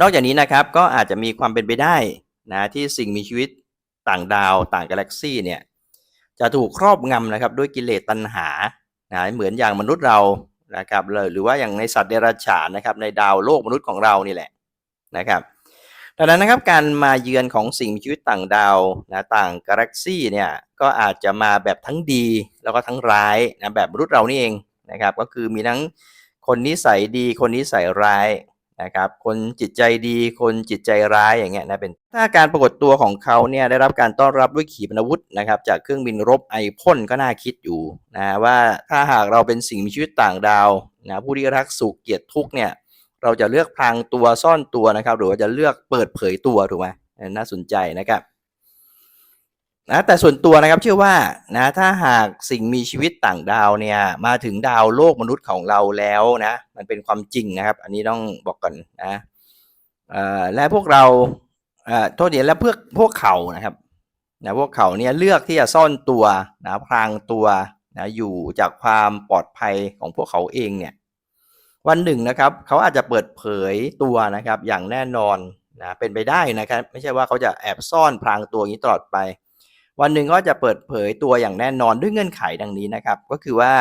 นอกจากนี้นะครับก็อาจจะมีความเป็นไปได้นะที่สิ่งมีชีวิตต่างดาวต่างกาแล็กซี่เนี่ยจะถูกครอบงำนะครับด้วยกิเลสตัณหานะเหมือนอย่างมนุษย์เรานะครับเลยหรือว่าอย่างในสัตว์เดรัจฉานนะครับในดาวโลกมนุษย์ของเรานี่แหละนะครับดังนั้นนะครับการมาเยือนของสิ่งมีชีวิตต่างดาวนะต่างกาแล็กซี่เนี่ยก็อาจจะมาแบบทั้งดี แล้วก็ทั้งร้ายนะแบบมนุษย์เรานี่เองนะครับก็คือมีทั้งคนนิสัยดีคนนิสัยร้าย นะครับคนจิตใจดีคนจิตใจร้ายอย่างเงี้ยนะเป็นถ้าการปรากฏตัวของเขาเนี่ยได้รับการต้อนรับด้วยขีปนาวุธนะครับจากเครื่องบินรบไอพ่นก็น่าคิดอยู่นะว่าถ้าหากเราเป็นสิ่งมีชีวิตต่างดาวนะผู้ที่รักสุขเกลียดทุกเนี่ยเราจะเลือกพรางตัวซ่อนตัวนะครับ หรือว่าจะเลือกเปิดเผยตัวถูกไหมน่าสนใจนะครับ นะแต่ส่วนตัวนะครับเชื่อว่านะถ้าหากสิ่งมีชีวิตต่างดาวเนี่ยมาถึงดาวโลกมนุษย์ของเราแล้วนะมันเป็นความจริงนะครับ อันนี้ต้องบอกก่อนนะและพวกเราอ่อโทษทีและเพื่อพวกเขานะครับนะพวกเขาเนี่ยเลือกที่จะซ่อนตัวนะพรางตัวนะอยู่จากความปลอดภัยของพวกเขาเองเนี่ยวันหนึ่งนะครับเขาอาจจะเปิดเผยตัวนะครับอย่างแน่นอนนะเป็นไปได้นะครับ ไม่ใช่ว่าเขาจะแอบซ่อนพรางตัวอย่างนี้ตลอดไป วันหนึ่งก็จะเปิดเผยตัวอย่างแน่นอนด้วยเงื่อนไขดังนี้นะครับ ก็คือว่า